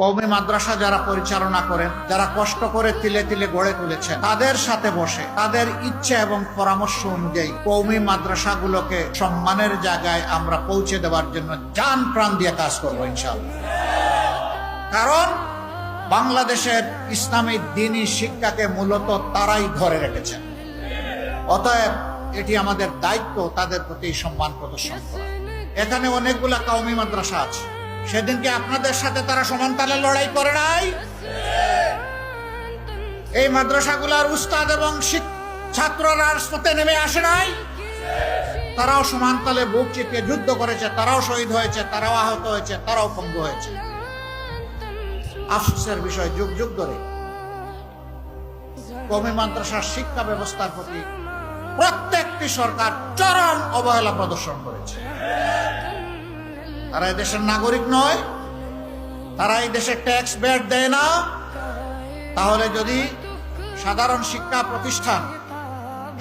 কৌমি মাদ্রাসা যারা পরিচালনা করেন যারা কষ্ট করে তিলে তিলে গড়ে তুলেছেন তাদের সাথে বসে, তাদের ইচ্ছা এবং পরামর্শ অনুযায়ী কৌমি মাদ্রাসাগুলোকে সম্মানের জায়গায় আমরা পৌঁছে দেওয়ার জন্য যান প্রাণ দিয়ে কাজ করব, ইনশাআল্লাহ। কারণ বাংলাদেশের ইসলামী দিনী শিক্ষাকে মূলত তারাই ধরে রেখেছেন অতএব এটি আমাদের দায়িত্ব, তাদের প্রতি সম্মান প্রদর্শন করা। এখানে অনেকগুলা কওমি মাদ্রাসা আছে। সেদিনকে আপনাদের সাথে তারা সমান তালে লড়াই করে নাই। এই মাদ্রাসাগুলার উস্তাদ এবং ছাত্ররা রাজপথে নেমে আসে নাই। তারাও সমান বুক চিপিয়ে যুদ্ধ করেছে, তারাও শহীদ হয়েছে, তারাও আহত হয়েছে, তারাও পঙ্গু হয়েছে। আফসোসের বিষয়, যুগ যুগ ধরে কমি মাদ্রাসার শিক্ষা ব্যবস্থার প্রতি প্রত্যেকটি সরকার চরম অবহেলা প্রদর্শন করেছে। তারা দেশের নাগরিক নয়। তারা এই দেশে ট্যাক্স ব্যাট দেয় না। তাহলে যদি সাধারণ শিক্ষা প্রতিষ্ঠান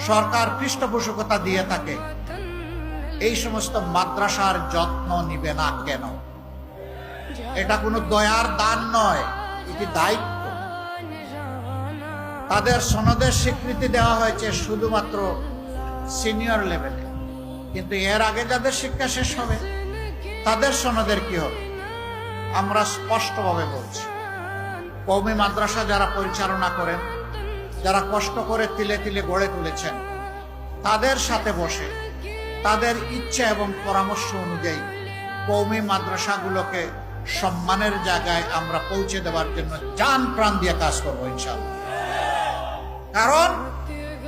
সরকার পৃষ্ঠপোষকতা দিয়ে থাকে, এই সমস্ত মাদ্রাসার যত্ন নিবে না কেন? এটা কোনো দয়ার দান নয়, এটি দায়িত্ব। তাদের সনদের স্বীকৃতি দেওয়া হয়েছে শুধুমাত্র সিনিয়র লেভেলে কিন্তু এর আগে যাদের শিক্ষা শেষ হবে তাদের সনদের কি হবে? আমরা স্পষ্টভাবে বলছি। কৌমি মাদ্রাসা যারা পরিচালনা করেন, যারা কষ্ট করে তিলে তিলে গড়ে তুলেছেন, তাদের সাথে বসে তাদের ইচ্ছা এবং পরামর্শ অনুযায়ী কৌমি মাদ্রাসাগুলোকে সম্মানের জায়গায় আমরা পৌঁছে দেওয়ার জন্য যান প্রাণ দিয়ে কাজ করব ইনশাআল্লাহ। কারণ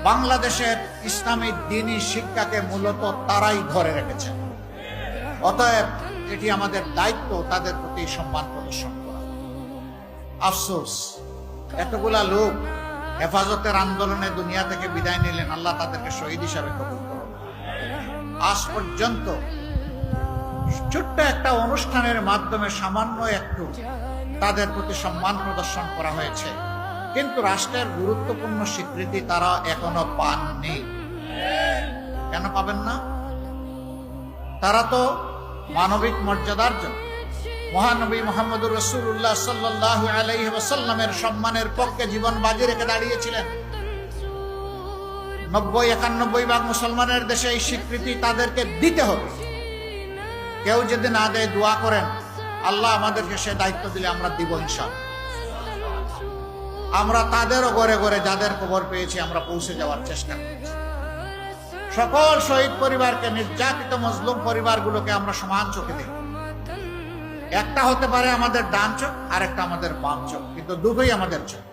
বাংলাদেশের ইসলামী দিনী শিক্ষাকে মূলত তারাই ধরে রেখেছেন অতএব এটি আমাদের দায়িত্ব, তাদের প্রতি সম্মান প্রদর্শন করা। আফসোস, এতগুলা লোক হেফাজতের আন্দোলনে দুনিয়া থেকে বিদায় নিলেন, আল্লাহ তাদেরকে শহীদ হিসাবে কবুল করুন। আজ পর্যন্ত ছোট্ট একটা অনুষ্ঠানের মাধ্যমে সামান্য একটু তাদের প্রতি সম্মান প্রদর্শন করা হয়েছে। কিন্তু রাষ্ট্রের গুরুত্বপূর্ণ স্বীকৃতি তারা এখনও পাননি। কেন পাবেন না? তারা তো মানবিক মর্যাদার জন্য। মহানবী মোহাম্মদুর রসুল্লাহ সাল্লাহ আলাইহি ওয়াসাল্লামের সম্মানের পক্ষে জীবন বাজি রেখে দাঁড়িয়েছিলেন। নব্বই, একানব্বই ভাগ মুসলমানের দেশে এই স্বীকৃতি তাদেরকে দিতে হবে। কেউ যদি না দেয় দোয়া করেন, আল্লাহ আমাদেরকে সে দায়িত্ব দিলে আমরা দিব ইনশাল আমরা তাদেরও ঘরে ঘরে যাদের খবর পেয়েছি, আমরা পৌঁছে যাওয়ার চেষ্টা করছি। সকল শহীদ পরিবারকে, নির্যাতিত মজলুম পরিবারগুলোকে আমরা সমান চোখে দেখি। একটা হতে পারে আমাদের ডান চোখ আর একটা আমাদের বাম চোখ, কিন্তু দুটোই আমাদের চোখ।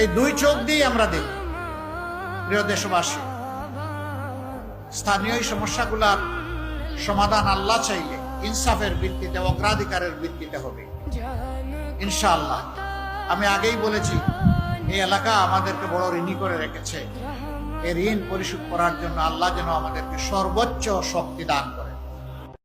এই দুই চোখ দিয়ে আমরা দেখি। প্রিয় দেশবাসী, স্থানীয় সমস্যাগুলার সমাধান আল্লাহ চাইলে ইনসাফের ভিত্তিতে, অগ্রাধিকারের ভিত্তিতে হবে। ইনশাআল্লাহ। আমি আগেই বলেছি, এই এলাকা আমাদেরকে বড় ঋণী করে রেখেছে। ঋণ পরিশোধ করার জন্য আল্লাহ যেন আমাদেরকে সর্বোচ্চ শক্তি দান করে